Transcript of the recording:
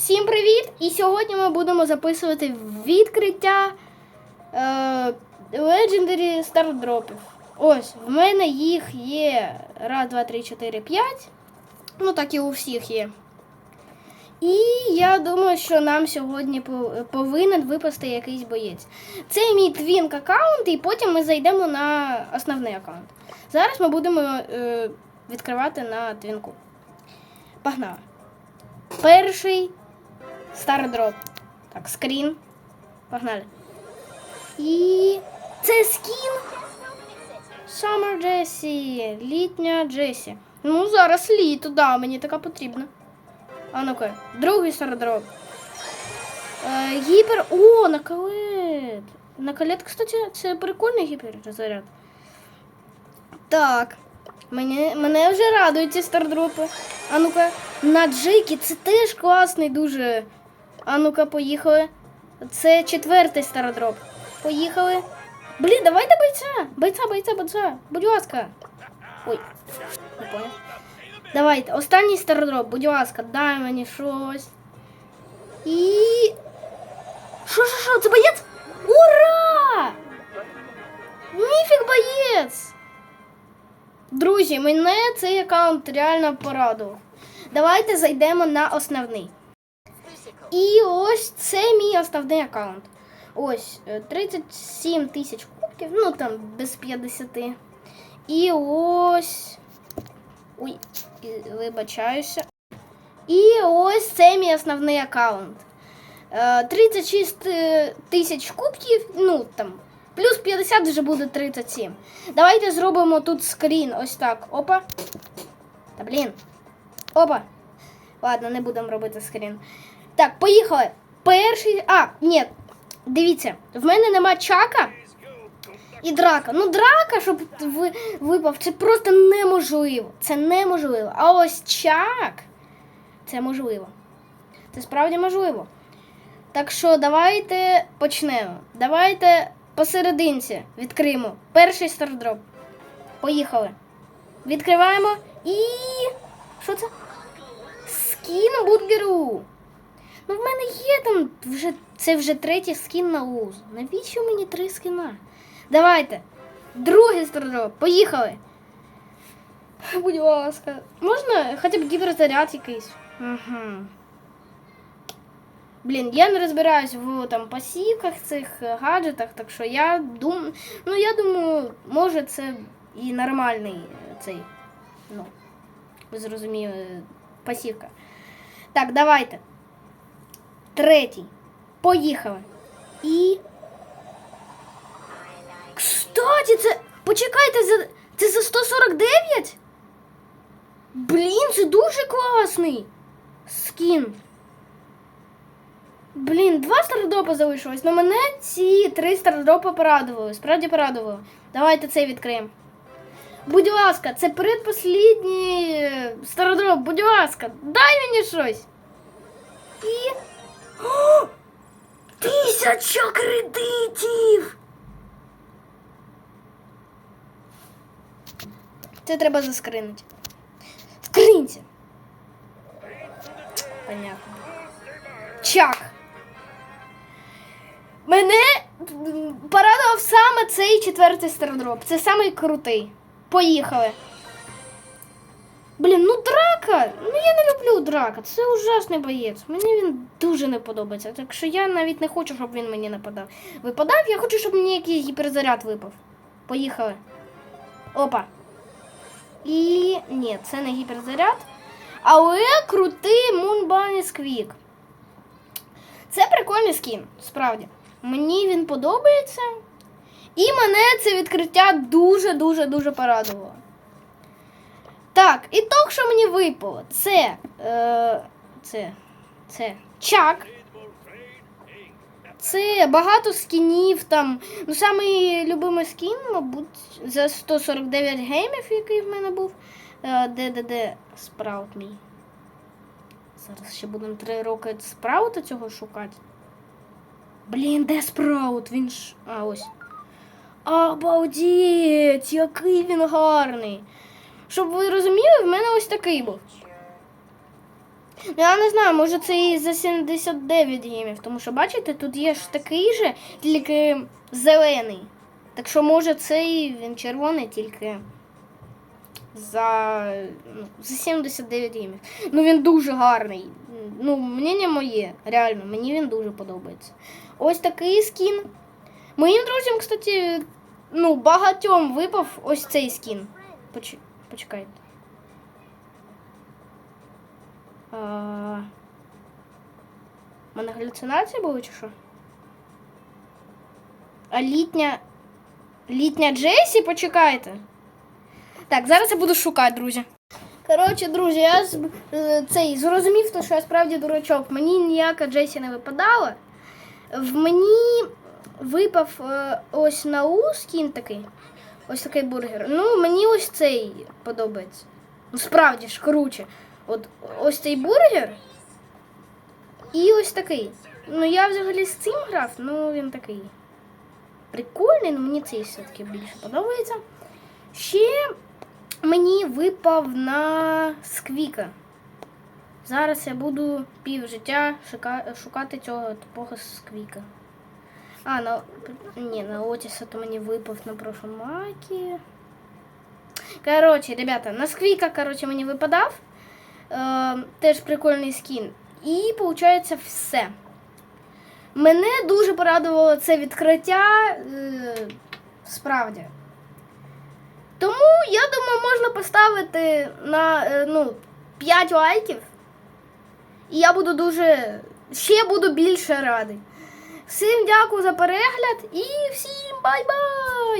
Всім привіт! І сьогодні ми будемо записувати відкриття е, Legendary Stardropів. Ось, в мене їх є раз, два, три, чотири, п'ять. Ну, так і у всіх є. І я думаю, що нам сьогодні повинен випасти якийсь боєць. Це мій твінк аккаунт, і потім ми зайдемо на основний аккаунт. Зараз ми будемо е, відкривати на твінку. Погнали. Перший стардроп. Так, скрін. Погнали. І це скін. Summer Джесі. Літня Джесі. Ну, зараз літо, да, мені така потрібна. А ну-ка, другий стардроп. Е, гіпер. О, накалет. Накалет, кстати, це прикольний гіперзаряд. Так. Мене, мене вже радують ці стардропи. А ну-ка, на Джейкі це теж класний дуже. А ну-ка, поїхали. Це четвертий стардроп. Поїхали. Блін, давайте бойця. Бойця, бойця, бойця. Будь ласка. Ой, не понял. Давайте, останній стардроп, будь ласка, дай мені щось. І. Що, що, що, це боєць? Ура! Ніфіг боєць! Друзі, мене цей аккаунт реально порадував. Давайте зайдемо на основний. І ось це мій основний аккаунт. Ось е, 37 тисяч кубків, ну там без 50. І ось. Ой, вибачаюся. І ось це мій основний аккаунт. Е, 36 е, тисяч кубків, ну там, плюс 50 вже буде 37. Давайте зробимо тут скрін. Ось так. Опа. Та блін. Опа. Ладно, не будемо робити скрін. Так, поїхали. Перший. А, ні. Дивіться, в мене нема чака і драка. Ну, драка, щоб ви, випав, це просто неможливо. Це неможливо. А ось чак. Це можливо. Це справді можливо. Так що давайте почнемо. Давайте посерединці відкриємо перший стардроп. Поїхали. Відкриваємо і. Що це? Скін бургеру. Ну, в мене є там вже. Це вже третій скін на луз. Навіщо мені три скіна? Давайте. Другий стардроп. Поїхали. Будь ласка. Можна хоча б гіперзаряд якийсь? Угу. Блін, я не розбираюсь в там пасівках цих е, гаджетах, так що я дум... Ну, я думаю, може це і нормальний е, цей. Ну, ви зрозуміли, пасівка. Так, давайте. Третій. Поїхали. І. Кстати, це. Почекайте, за... це за 149? Блін, це дуже класний скін. Блін, два стардропа залишилось. Ну мене ці три стардропа порадували. Справді порадували. Давайте цей відкриємо. Будь ласка, це предпослідній е, стардроп. Будь ласка, дай мені щось. І. О! Тисяча кредитів! Це треба заскринити. Скриньте. Понятно. Чак. Мене порадував саме цей четвертий стардроп. Це самий крутий. Поїхали. Блін, ну драка. Ну я не люблю драка. Це ужасний боєць. Мені він дуже не подобається. Так що я навіть не хочу, щоб він мені нападав. Випадав, я хочу, щоб мені якийсь гіперзаряд випав. Поїхали. Опа. І. Ні, це не гіперзаряд. Але крутий Moonbunny Squeak. Це прикольний скін, справді. Мені він подобається. І мене це відкриття дуже-дуже дуже порадувало. Так, і то, що мені випало, це. Е, це. Це. Чак. Це багато скінів там. Ну, самий любимий скін, мабуть, за 149 геймів, який в мене був. Е, де спраут мій. Зараз ще будемо три роки спраута цього шукати. Блін, де спраут? Він ж. А, ось. Обалдеть, який він гарний. Щоб ви розуміли, в мене ось такий був. Ну, я не знаю, може це і за 79 гемів, тому що бачите, тут є ж такий же, тільки зелений. Так що може цей він червоний, тільки за, ну, за 79 гемів. Ну він дуже гарний. Ну, мнення моє, реально, мені він дуже подобається. Ось такий скін. Моїм друзям, кстати, ну, багатьом випав ось цей скін. Поч... Почекайте. У мене галюцинації були чи що? А літня. Літня Джесі, почекайте. Так, зараз я буду шукати, друзі. Коротше, друзі, я цей зрозумів, то, що я справді дурачок. Мені ніяка Джесі не випадала. В мені випав е, ось на У скін такий. Ось такий бургер. Ну, мені ось цей подобається. Ну, справді ж круче. От ось цей бургер. І ось такий. Ну, я взагалі з цим грав, ну він такий прикольний, але мені цей все-таки більше подобається. Ще мені випав на сквіка. Зараз я буду пів життя шукати цього тупого сквіка. А, на ні, на Отіса то мені випав на прошлому макі. Коротше, ребята, на сквіка, коротше, мені випадав. Е, теж прикольний скін. І виходить все. Мене дуже порадувало це відкриття. Е, справді. Тому я думаю, можна поставити на е, ну, 5 лайків. І я буду дуже. Ще буду більше радий. Всім дякую за перегляд і всім бай-бай!